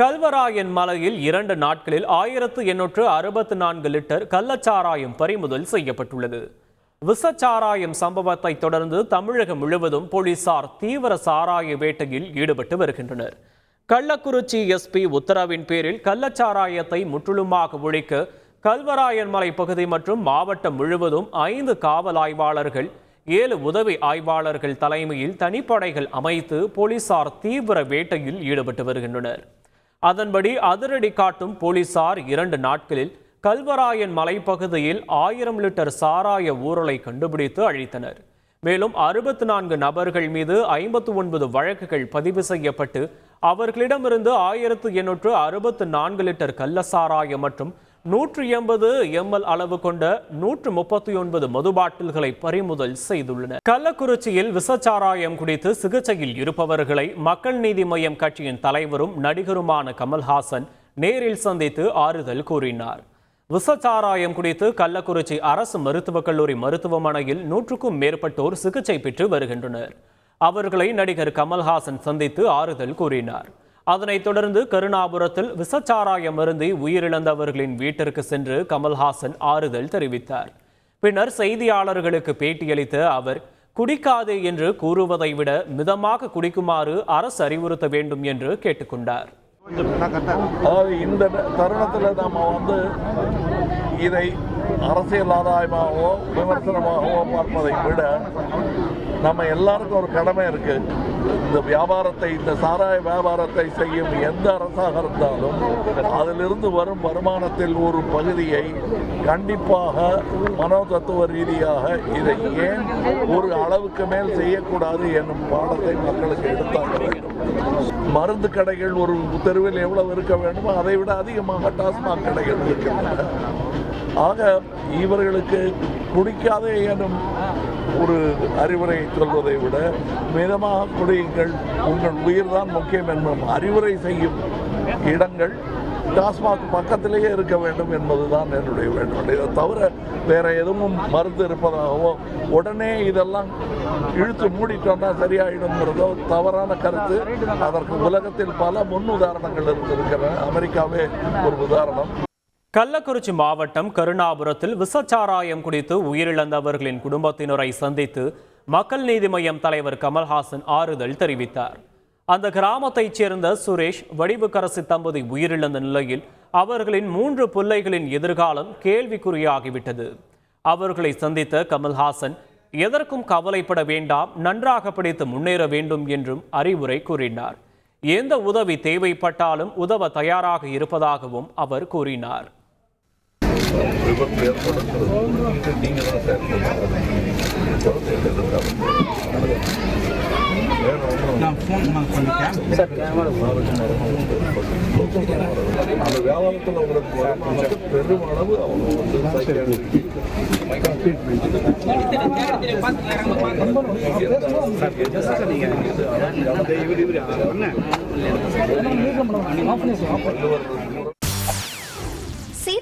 கல்வராயன் மலையில் இரண்டு நாட்களில் ஆயிரத்து எண்ணூற்று அறுபத்து நான்கு லிட்டர் கள்ளச்சாராயம் பறிமுதல் செய்யப்பட்டுள்ளது. விசச்சாராயம் சம்பவத்தை தொடர்ந்து தமிழகம் முழுவதும் போலீசார் தீவிர சாராய வேட்டையில் ஈடுபட்டு வருகின்றனர். கள்ளக்குறிச்சி எஸ்பி உத்தரவின் பேரில் கள்ளச்சாராயத்தை முற்றிலுமாக ஒழிக்க கல்வராயன் மலை பகுதி மற்றும் மாவட்டம் முழுவதும் ஐந்து காவல் ஆய்வாளர்கள் ஏழு உதவி ஆய்வாளர்கள் தலைமையில் தனிப்படைகள் அமைத்து போலீசார் தீவிர வேட்டையில் ஈடுபட்டு வருகின்றனர். அதன்படி அதிரடி காட்டும் போலீசார் இரண்டு நாட்களில் கல்வராயன் மலைப்பகுதியில் ஆயிரம் லிட்டர் சாராய ஊரலை கண்டுபிடித்து அழித்தனர். மேலும் அறுபத்தி நான்கு நபர்கள் மீது ஐம்பத்து ஒன்பது வழக்குகள் பதிவு செய்யப்பட்டு அவர்களிடமிருந்து ஆயிரத்து எண்ணூற்று அறுபத்து நான்கு லிட்டர் கள்ளசாராயம் மற்றும் நூற்று எண்பது எம்எல் அளவு கொண்ட நூற்று முப்பத்தி ஒன்பது மது பாட்டில்களை பறிமுதல் செய்துள்ளனர். கள்ளக்குறிச்சியில் விசச்சாராயம் குடித்து சிகிச்சையில் இருப்பவர்களை மக்கள் நீதி மய்யம் கட்சியின் தலைவரும் நடிகருமான கமல்ஹாசன் நேரில் சந்தித்து ஆறுதல் கூறினார். விசச்சாராயம் குடித்து கள்ளக்குறிச்சி அரசு மருத்துவக் கல்லூரி மருத்துவமனையில் நூற்றுக்கும் மேற்பட்டோர் சிகிச்சை பெற்று வருகின்றனர். அவர்களை நடிகர் கமல்ஹாசன் சந்தித்து ஆறுதல் கூறினார். அதனைத் தொடர்ந்து கருணாபுரத்தில் விசச்சாராயம் அருந்தி உயிரிழந்தவர்களின் வீட்டிற்கு சென்று கமல்ஹாசன் ஆறுதல் தெரிவித்தார். பின்னர் செய்தியாளர்களுக்கு பேட்டியளித்த அவர் குடிக்காதே என்று கூறுவதை விட மிதமாக குடிக்குமாறு அரசு அறிவுறுத்த வேண்டும் என்று கேட்டுக்கொண்டார். அதாவது இந்த தருணத்தில் நம்ம வந்து இதை அரசியல் ஆதாயமாகவோ விமர்சனமாகவோ பார்ப்பதை விட நம்ம எல்லாருக்கும் ஒரு கடமை இருக்கு. இந்த வியாபாரத்தை இந்த சாராய வியாபாரத்தை செய்யும் எந்த அரசாக இருந்தாலும் அதிலிருந்து வரும் வருமானத்தில் ஒரு பகுதியை கண்டிப்பாக மனோதத்துவ ரீதியாக இதை ஏன் ஒரு அளவுக்கு மேல் செய்யக்கூடாது என்னும் பாடத்தை மக்களுக்கு எடுத்தாக வேண்டும். மருந்து கடைகள் ஒரு தெருவில் எவ்வளவு இருக்க வேண்டுமோ அதை விட அதிகமாக டாஸ்மாக் கடைகள் இருக்கின்றன. ஆக இவர்களுக்கு குடிக்காதே எனும் ஒரு அறிவுரை சொல்வதை விட மிதமாக குடியுங்கள். உங்கள் உயிர்தான் முக்கியம் என்னும் அறிவுரை செய்யும் இடங்கள் டாஸ்மாக் பக்கத்திலேயே இருக்க வேண்டும் என்பதுதான் என்னுடைய வேண்டுகோள். இதை தவிர வேற எதுவும் மருந்து இருப்பதாகவோ உடனே இதெல்லாம் இழுத்து மூடிட்டோம்னா சரியாயிடுங்கிறதோ தவறான கருத்து. அதற்கு உலகத்தில் பல முன் உதாரணங்கள் இருந்திருக்கின்றன அமெரிக்காவே ஒரு உதாரணம். கள்ளக்குறிச்சி மாவட்டம் கருணாபுரத்தில் விசச்சாராயம் குடித்து உயிரிழந்தவர்களின் குடும்பத்தினரை சந்தித்து மக்கள் நீதி மய்யம் தலைவர் கமல்ஹாசன் ஆறுதல் தெரிவித்தார். அந்த கிராமத்தைச் சேர்ந்த சுரேஷ் வடிவுக்கரசி தம்பதி உயிரிழந்த நிலையில் அவர்களின் மூன்று பிள்ளைகளின் எதிர்காலம் கேள்விக்குறியாகிவிட்டது. அவர்களை சந்தித்த கமல்ஹாசன் எதற்கும் கவலைப்பட வேண்டாம் நன்றாக படித்து முன்னேற வேண்டும் என்றும் அறிவுரை கூறினார். எந்த உதவி தேவைப்பட்டாலும் உதவ தயாராக இருப்பதாகவும் அவர் கூறினார். விபத்து ஏற்படுத்துறது நீங்கள் தான் கொஞ்சம் அந்த வியாபாரத்தில் உங்களுக்கு பெருமளவு அவங்க வந்து